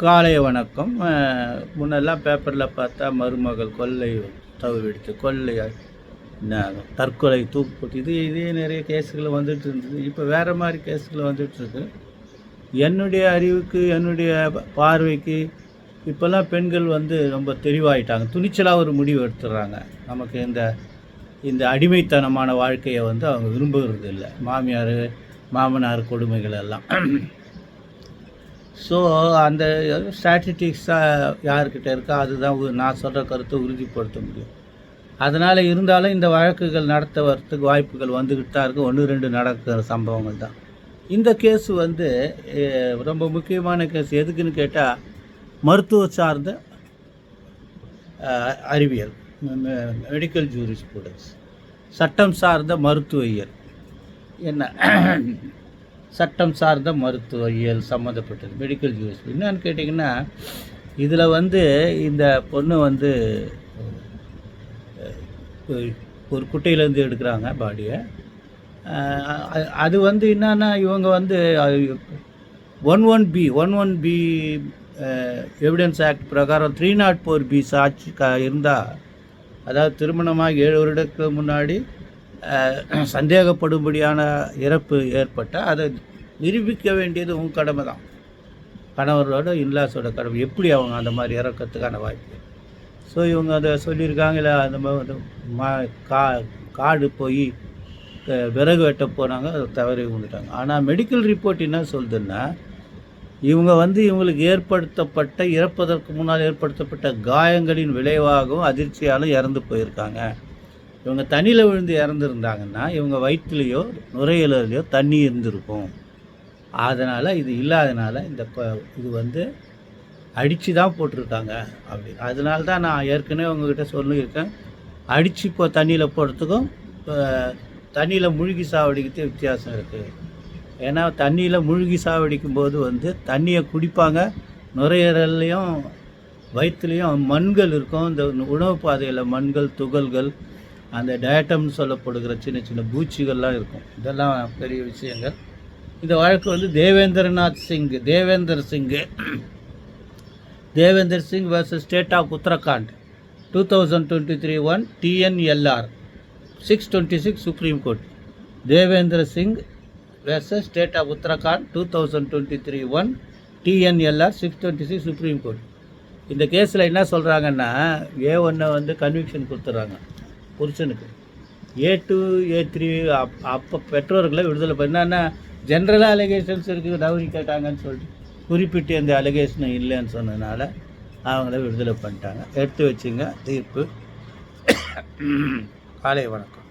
காலை வணக்கம். முன்னெல்லாம் பேப்பரில் பார்த்தா மருமகள் கொள்ளை தவிர்த்து கொள்ளை என்ன, தற்கொலை தூக்கு இது இதே நிறைய கேஸுகள் வந்துட்டு இருந்தது. இப்போ வேறு மாதிரி கேஸுகள் வந்துட்டுருக்கு என்னுடைய அறிவுக்கு என்னுடைய பார்வைக்கு இப்போல்லாம் பெண்கள் வந்து ரொம்ப தெளிவாயிட்டாங்க. துணிச்சலாக ஒரு முடிவு எடுத்துடுறாங்க. நமக்கு இந்த இந்த அடிமைத்தனமான வாழ்க்கையை வந்து அவங்க விரும்புகிறது இல்லை மாமியார் மாமனார் கொடுமைகள் எல்லாம். ஸோ அந்த ஸ்டாட்டிஸ்டிக்ஸாக யார்கிட்ட இருக்கோ அதுதான் உ- நான் சொல்கிற கருத்தை உறுதிப்படுத்த முடியும். அதனால் இருந்தாலும் இந்த வழக்குகள் நடத்த வரத்துக்கு வாய்ப்புகள் வந்துக்கிட்டு தான் இருக்குது ஒன்று ரெண்டு நடக்கிற சம்பவங்கள் தான். இந்த கேஸ் வந்து ரொம்ப முக்கியமான கேஸ் எதுக்குன்னு கேட்டால் மருத்துவ சார்ந்த அறிவியல். மெடிக்கல் ஜூரி ஸ்டூடெண்ட்ஸ் சட்டம் சார்ந்த மருத்துவவியல் என்ன? சட்டம் சார்ந்த மருத்துவியல் சம்மந்தப்பட்டது மெடிக்கல் ஜூஸ் என்னன்னு கேட்டிங்கன்னா இதில் வந்து இந்த பொண்ணு வந்து ஒரு குட்டையிலேருந்து எடுக்கிறாங்க பாடியை. அது வந்து என்னன்னா இவங்க வந்து one one B one one B evidence act பிரகாரம் த்ரீ நாட் ஃபோர் பி சாட்சி க இருந்தால் அதாவது திருமணமாக ஏழு வருடத்துக்கு முன்னாடி சந்தேகப்படும்படியான இறப்பு ஏற்பட்டால் அதை நிரூபிக்க வேண்டியது உன் கடமை தான். கணவரோட இன்லாஸோட கடமை. எப்படி அவங்க அந்த மாதிரி இறக்கிறதுக்கான வாய்ப்பு? ஸோ இவங்க அதை சொல்லியிருக்காங்களே அந்த மாதிரி வந்து மா கா காடு போய் விறகு வெட்ட போனாங்க அதை தவறி விழுந்துட்டாங்க. ஆனால் மெடிக்கல் ரிப்போர்ட் என்ன சொல்லுதுன்னா இவங்க வந்து இவங்களுக்கு ஏற்படுத்தப்பட்ட இறப்பதற்கு முன்னால் ஏற்படுத்தப்பட்ட காயங்களின் விளைவாகவும் அதிர்ச்சியாலும் இறந்து போயிருக்காங்க. இவங்க தண்ணியில் விழுந்து இறந்துருந்தாங்கன்னா இவங்க வயிற்றுலையோ நுரையீரலையோ தண்ணி இருந்திருக்கும். அதனால் இது இல்லாதனால இந்த இது வந்து அடித்து தான் போட்டிருக்காங்க அப்படி. அதனால தான் நான் ஏற்கனவே உங்ககிட்ட சொல்லியிருக்கேன். அடித்து இப்போ தண்ணியில் போடுறதுக்கும் தண்ணியில் மூழ்கி சாவடிக்கிறது வித்தியாசம் இருக்குது ஏன்னா தண்ணியில் மூழ்கி சாவடிக்கும் போது வந்து தண்ணியை குடிப்பாங்க. நுரையீரல்லையும் வயிற்றுலேயும் மண்கள் இருக்கும். இந்த உணவு பாதையில் மண்கள் துகள்கள் அந்த டயட்டம்னு சொல்லப்படுகிற சின்ன சின்ன பூச்சிகள்லாம் இருக்கும். இதெல்லாம் பெரிய விஷயங்கள். இந்த வழக்கு வந்து Devendranath Singh Devender Singh Devender Singh versus state of Uttarakhand. Two thousand twenty three one TNLR six twenty six supreme court Devendra Singh versus state of Uttarakhand two thousand twenty three one TNLR six twenty six supreme court இந்த கேஸில் என்ன சொல்கிறாங்கன்னா ஏ ஒன்றை வந்து conviction கொடுத்துட்றாங்க. புருஷனுக்கு. ஏ two A three அப் அப்போ பெற்றோர்களை விடுதலை பண்ண என்னன்னா ஜென்ரலாக அலிகேஷன்ஸ் இருக்குது டவுரி கேட்டாங்கன்னு சொல்லிட்டு. குறிப்பிட்டு அந்த அலிகேஷனும் இல்லைன்னு சொன்னதுனால அவங்கள விடுதலை பண்ணிட்டாங்க. எடுத்து வச்சுங்க தீர்ப்பு. காலை வணக்கம்.